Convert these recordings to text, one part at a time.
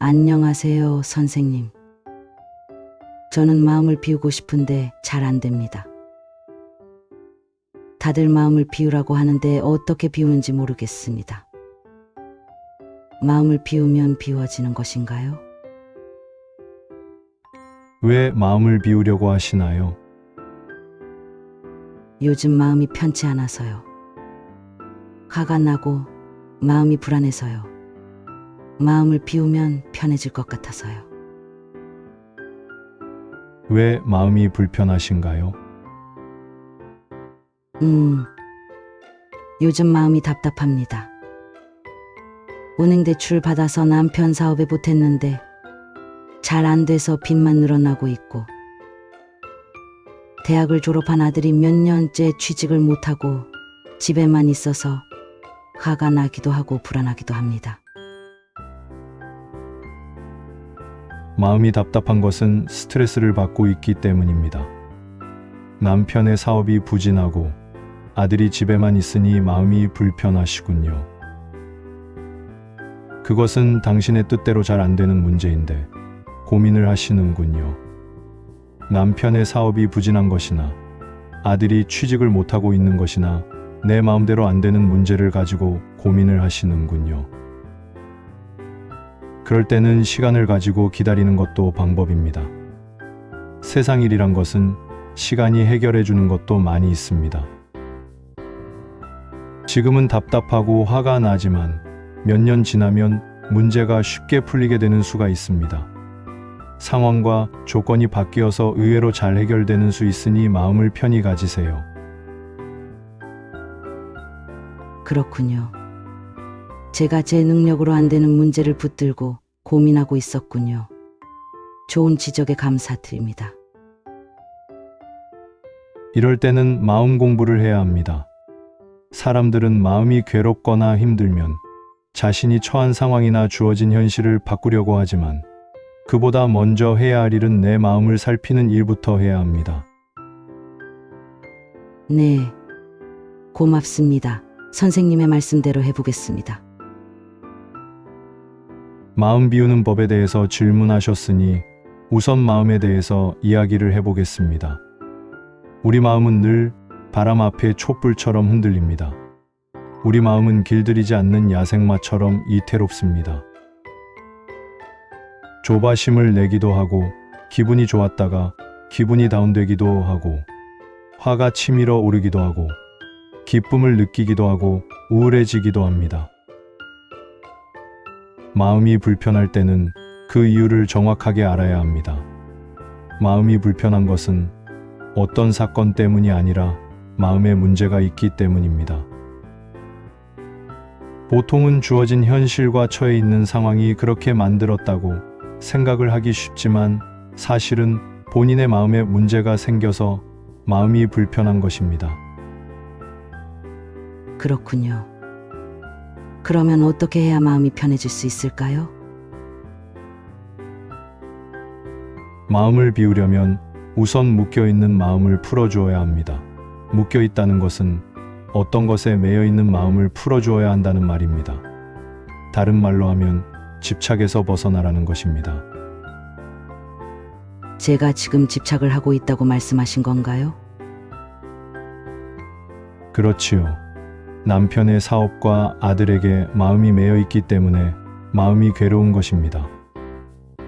안녕하세요, 선생님. 저는 마음을 비우고 싶은데 잘 안 됩니다. 다들 마음을 비우라고 하는데 어떻게 비우는지 모르겠습니다. 마음을 비우면 비워지는 것인가요? 왜 마음을 비우려고 하시나요? 요즘 마음이 편치 않아서요. 화가 나고 마음이 불안해서요. 마음을 비우면 편해질 것 같아서요. 왜 마음이 불편하신가요? 음, 요즘 마음이 답답합니다. 은행 대출 받아서 남편 사업에 보탰는데 잘 안 돼서 빚만 늘어나고 있고 대학을 졸업한 아들이 몇 년째 취직을 못하고 집에만 있어서 화가 나기도 하고 불안하기도 합니다. 마음이 답답한 것은 스트레스를 받고 있기 때문입니다. 남편의 사업이 부진하고 아들이 집에만 있으니 마음이 불편하시군요. 그것은 당신의 뜻대로 잘 안 되는 문제인데 고민을 하시는군요. 남편의 사업이 부진한 것이나 아들이 취직을 못하고 있는 것이나 내 마음대로 안 되는 문제를 가지고 고민을 하시는군요. 그럴 때는 시간을 가지고 기다리는 것도 방법입니다. 세상 일이란 것은 시간이 해결해 주는 것도 많이 있습니다. 지금은 답답하고 화가 나지만 몇 년 지나면 문제가 쉽게 풀리게 되는 수가 있습니다. 상황과 조건이 바뀌어서 의외로 잘 해결되는 수 있으니 마음을 편히 가지세요. 그렇군요. 제가 제 능력으로 안 되는 문제를 붙들고 고민하고 있었군요. 좋은 지적에 감사드립니다. 이럴 때는 마음 공부를 해야 합니다. 사람들은 마음이 괴롭거나 힘들면 자신이 처한 상황이나 주어진 현실을 바꾸려고 하지만 그보다 먼저 해야 할 일은 내 마음을 살피는 일부터 해야 합니다. 네. 고맙습니다. 선생님의 말씀대로 해보겠습니다. 마음 비우는 법에 대해서 질문하셨으니 우선 마음에 대해서 이야기를 해보겠습니다. 우리 마음은 늘 바람 앞에 촛불처럼 흔들립니다. 우리 마음은 길들이지 않는 야생마처럼 이태롭습니다. 조바심을 내기도 하고 기분이 좋았다가 기분이 다운되기도 하고 화가 치밀어 오르기도 하고 기쁨을 느끼기도 하고 우울해지기도 합니다. 마음이 불편할 때는 그 이유를 정확하게 알아야 합니다. 마음이 불편한 것은 어떤 사건 때문이 아니라 마음에 문제가 있기 때문입니다. 보통은 주어진 현실과 처해 있는 상황이 그렇게 만들었다고 생각을 하기 쉽지만 사실은 본인의 마음에 문제가 생겨서 마음이 불편한 것입니다. 그렇군요. 그러면 어떻게 해야 마음이 편해질 수 있을까요? 마음을 비우려면 우선 묶여 있는 마음을 풀어주어야 합니다. 묶여 있다는 것은 어떤 것에 매여 있는 마음을 풀어주어야 한다는 말입니다. 다른 말로 하면 집착에서 벗어나라는 것입니다. 제가 지금 집착을 하고 있다고 말씀하신 건가요? 그렇지요. 남편의 사업과 아들에게 마음이 매여 있기 때문에 마음이 괴로운 것입니다.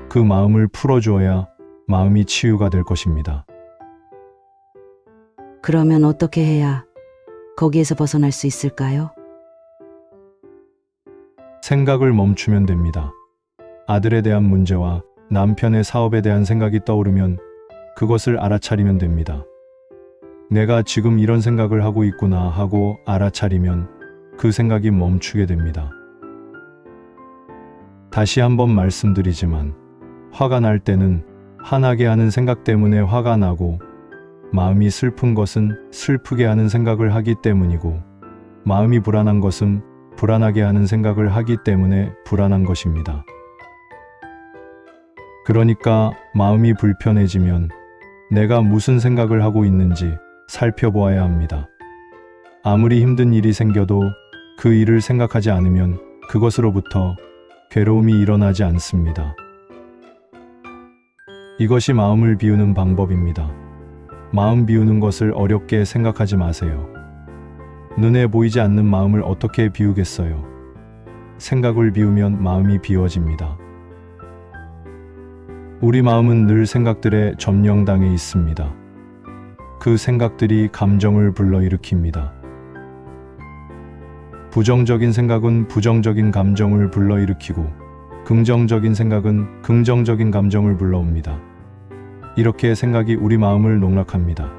그 마음을 풀어주어야 마음이 치유가 될 것입니다. 그러면 어떻게 해야 거기에서 벗어날 수 있을까요? 생각을 멈추면 됩니다. 아들에 대한 문제와 남편의 사업에 대한 생각이 떠오르면 그것을 알아차리면 됩니다. 내가 지금 이런 생각을 하고 있구나 하고 알아차리면 그 생각이 멈추게 됩니다. 다시 한번 말씀드리지만 화가 날 때는 화나게 하는 생각 때문에 화가 나고 마음이 슬픈 것은 슬프게 하는 생각을 하기 때문이고 마음이 불안한 것은 불안하게 하는 생각을 하기 때문에 불안한 것입니다. 그러니까 마음이 불편해지면 내가 무슨 생각을 하고 있는지 살펴보아야 합니다. 아무리 힘든 일이 생겨도 그 일을 생각하지 않으면 그것으로부터 괴로움이 일어나지 않습니다. 이것이 마음을 비우는 방법입니다. 마음 비우는 것을 어렵게 생각하지 마세요. 눈에 보이지 않는 마음을 어떻게 비우겠어요? 생각을 비우면 마음이 비워집니다. 우리 마음은 늘 생각들에 점령당해 있습니다. 그 생각들이 감정을 불러일으킵니다. 부정적인 생각은 부정적인 감정을 불러일으키고 긍정적인 생각은 긍정적인 감정을 불러옵니다. 이렇게 생각이 우리 마음을 농락합니다.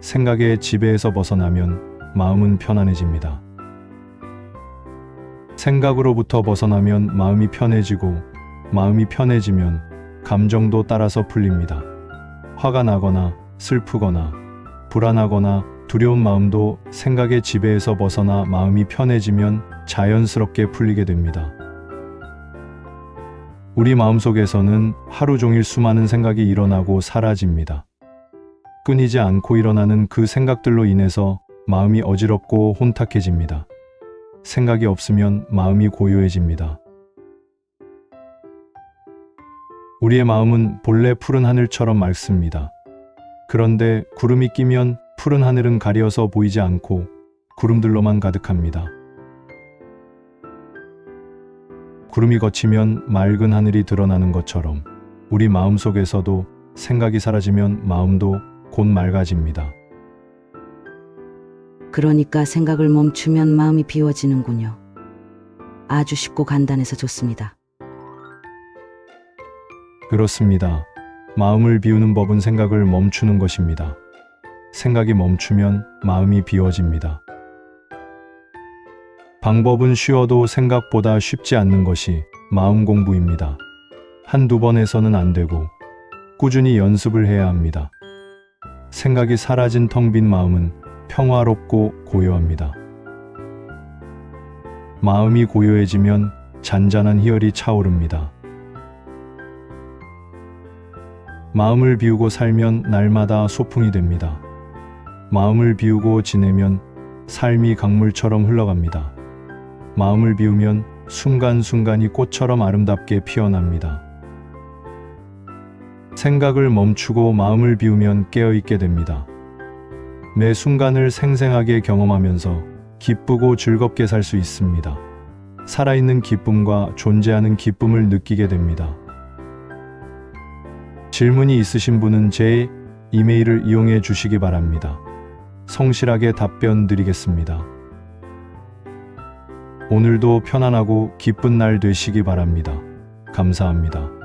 생각의 지배에서 벗어나면 마음은 편안해집니다. 생각으로부터 벗어나면 마음이 편해지고 마음이 편해지면 감정도 따라서 풀립니다. 화가 나거나 슬프거나 불안하거나 두려운 마음도 생각의 지배에서 벗어나 마음이 편해지면 자연스럽게 풀리게 됩니다. 우리 마음속에서는 하루 종일 수많은 생각이 일어나고 사라집니다. 끊이지 않고 일어나는 그 생각들로 인해서 마음이 어지럽고 혼탁해집니다. 생각이 없으면 마음이 고요해집니다. 우리의 마음은 본래 푸른 하늘처럼 맑습니다. 그런데 구름이 끼면 푸른 하늘은 가려서 보이지 않고 구름들로만 가득합니다. 구름이 걷히면 맑은 하늘이 드러나는 것처럼 우리 마음 속에서도 생각이 사라지면 마음도 곧 맑아집니다. 그러니까 생각을 멈추면 마음이 비워지는군요. 아주 쉽고 간단해서 좋습니다. 그렇습니다. 마음을 비우는 법은 생각을 멈추는 것입니다. 생각이 멈추면 마음이 비워집니다. 방법은 쉬워도 생각보다 쉽지 않는 것이 마음 공부입니다. 한두 번 해서는 안 되고 꾸준히 연습을 해야 합니다. 생각이 사라진 텅 빈 마음은 평화롭고 고요합니다. 마음이 고요해지면 잔잔한 희열이 차오릅니다. 마음을 비우고 살면 날마다 소풍이 됩니다. 마음을 비우고 지내면 삶이 강물처럼 흘러갑니다. 마음을 비우면 순간순간이 꽃처럼 아름답게 피어납니다. 생각을 멈추고 마음을 비우면 깨어있게 됩니다. 매 순간을 생생하게 경험하면서 기쁘고 즐겁게 살 수 있습니다. 살아있는 기쁨과 존재하는 기쁨을 느끼게 됩니다. 질문이 있으신 분은 제 이메일을 이용해 주시기 바랍니다. 성실하게 답변 드리겠습니다. 오늘도 편안하고 기쁜 날 되시기 바랍니다. 감사합니다.